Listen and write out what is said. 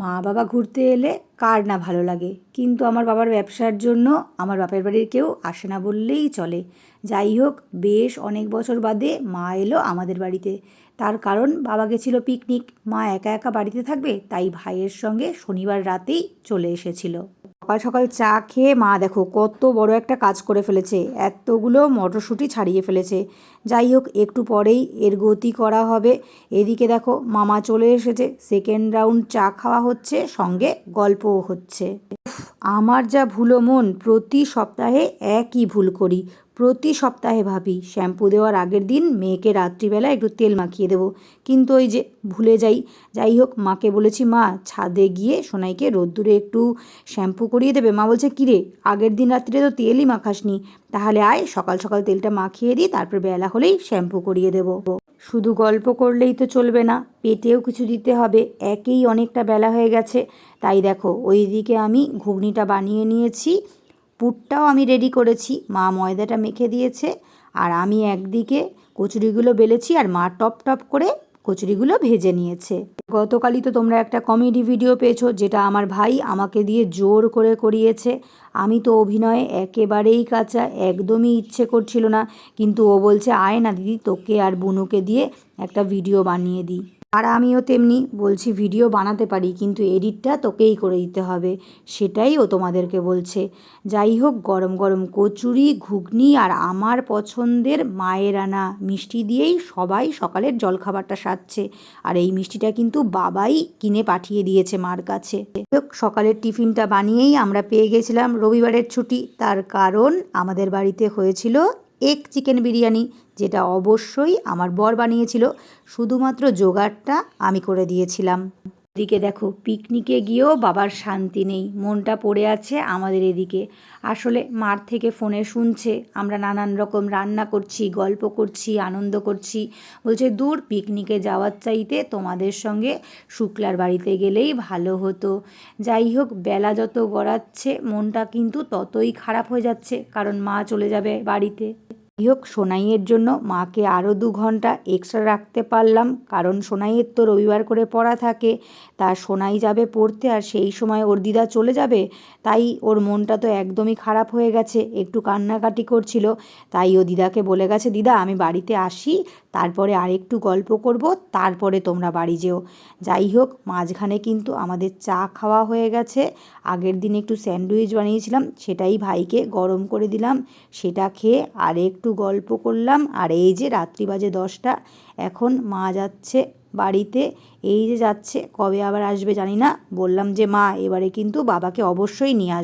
মা বাবা ঘুরতে এলে কার না ভালো লাগে? কিন্তু আমার বাবার ব্যবসার জন্য আমার বাপের বাড়ির কেউ আসে না বললেই চলে। যাই হোক, বেশ অনেক বছর বাদে মা এলো আমাদের বাড়িতে। তার কারণ, বাবা গেছিল পিকনিক মা একা একা বাড়িতে থাকবে, তাই ভাইয়ের সঙ্গে শনিবার রাতেই চলে এসেছিল। সকাল সকাল চা খেয়ে মা দেখো কত বড় একটা কাজ করে ফেলেছে। এতগুলো মটরশুঁটি ছাড়িয়ে ফেলেছে। যাই হোক, একটু পরেই এর গতি করা হবে। এদিকে দেখো মামা চলে এসেছে। সেকেন্ড রাউন্ড চা খাওয়া হচ্ছে, সঙ্গে গল্পও হচ্ছে। আমার যা ভুলো মন, প্রতি সপ্তাহে একই ভুল করি। প্রতি সপ্তাহে ভাবি, শ্যাম্পু দেওয়ার আগের দিন মেয়েকে রাত্রিবেলা একটু তেল মাখিয়ে দেবো। কিন্তু ওই যে ভুলে যাই। যাই হোক, মাকে বলেছি, মা, ছাদে গিয়ে সোনাইকে রোদ্দুরে একটু শ্যাম্পু করিয়ে দেবে। মা বলছে কিরে আগের দিন রাত্রে তো তেলই মাখাসনি। তাহলে আয়, সকাল সকাল তেলটা মাখিয়ে দিই, তারপর বেলা হলেই শ্যাম্পু করিয়ে দেবো। শুধু গল্প করলেই তো চলবে না, পেটেও কিছু দিতে হবে। একেই অনেকটা বেলা হয়ে গেছে। তাই দেখো ওই দিকে আমি ঘুগনিটা বানিয়ে নিয়েছি। পুরটাও আমি রেডি করেছি। মা ময়দাটা মেখে দিয়েছে। আর আমি একদিকে কচুরিগুলো বেলেছি আর মা টপ টপ করে কচুরিগুলো ভেজে নিয়েছে। গতকালই তো তোমরা একটা কমেডি ভিডিও পেয়েছ যেটা আমার ভাই আমাকে দিয়ে জোর করে করিয়েছে। আমি তো অভিনয়ে একেবারেই কাঁচা, একদমই ইচ্ছে করছিল না। কিন্তু ও বলছে, আয় না দিদি, তোকে আর বুনুকে দিয়ে একটা ভিডিও বানিয়ে দিই। আর আমিও তেমনি বলছি, ভিডিও বানাতে পারি, কিন্তু এডিটটা তোকেই করে দিতে হবে। সেটাই ও তোমাদেরকে বলছে। যাই হোক, গরম গরম কচুরি, ঘুগনি আর আমার পছন্দের মায়ের আনা মিষ্টি দিয়েই সবাই সকালের জলখাবারটা সারছে। আর এই মিষ্টিটা কিন্তু বাবাই কিনে পাঠিয়ে দিয়েছে মার কাছে। সকালের টিফিনটা বানিয়েই আমরা পেয়ে গেছিলাম। রবিবারের ছুটি, তার কারণ আমাদের বাড়িতে হয়েছিল এগ চিকেন বিরিয়ানি যেটা অবশ্যই আমার বর বানিয়েছিল। শুধুমাত্র জোগাড়টা আমি করে দিয়েছিলাম। এদিকে দেখো, পিকনিকে গিয়েও বাবার শান্তি নেই। মনটা পড়ে আছে আমাদের এদিকে। আসলে মার থেকে ফোনে শুনছে, আমরা নানান রকম রান্না করছি, গল্প করছি, আনন্দ করছি। বলছে, দূর, পিকনিকে যাওয়ার চাইতে তোমাদের সঙ্গে শুক্লার বাড়িতে গেলেই ভালো হতো। যাই হোক, বেলা যত গড়াচ্ছে, মনটা কিন্তু ততই খারাপ হয়ে যাচ্ছে, কারণ মা চলে যাবে বাড়িতে। যাই হোক সোনাইয়ের জন্য মাকে আরও দু ঘণ্টা এক্সট্রা রাখতে পারলাম। কারণ সোনাইয়ের তো রবিবার করে পড়া থাকে, তা সোনাই যাবে পড়তে আর সেই সময় ওর দিদা চলে যাবে, তাই ওর মনটা তো একদমই খারাপ হয়ে গেছে। একটু কান্নাকাটি করছিল, তাই ও দিদাকে বলে গেছে, দিদা, আমি বাড়িতে আসি, তারপরে আরেকটু গল্প করব, তারপরে তোমরা বাড়ি যেও। যাই হোক মাঝখানে কিন্তু আমাদের চা খাওয়া হয়ে গেছে। আগের দিন একটু স্যান্ডউইচ বানিয়েছিলাম, সেটাই ভাইকে গরম করে দিলাম, সেটা খেয়ে আর একটু গল্প করলাম। আর এই যে রাত্রি বাজে দশটা, এখন মা যাচ্ছে বাড়িতে। এই যে যাচ্ছে, কবে আবার আসবে জানি না। বললাম যে, মা, এবারে কিন্তু বাবাকে অবশ্যই নিয়ে আসবে।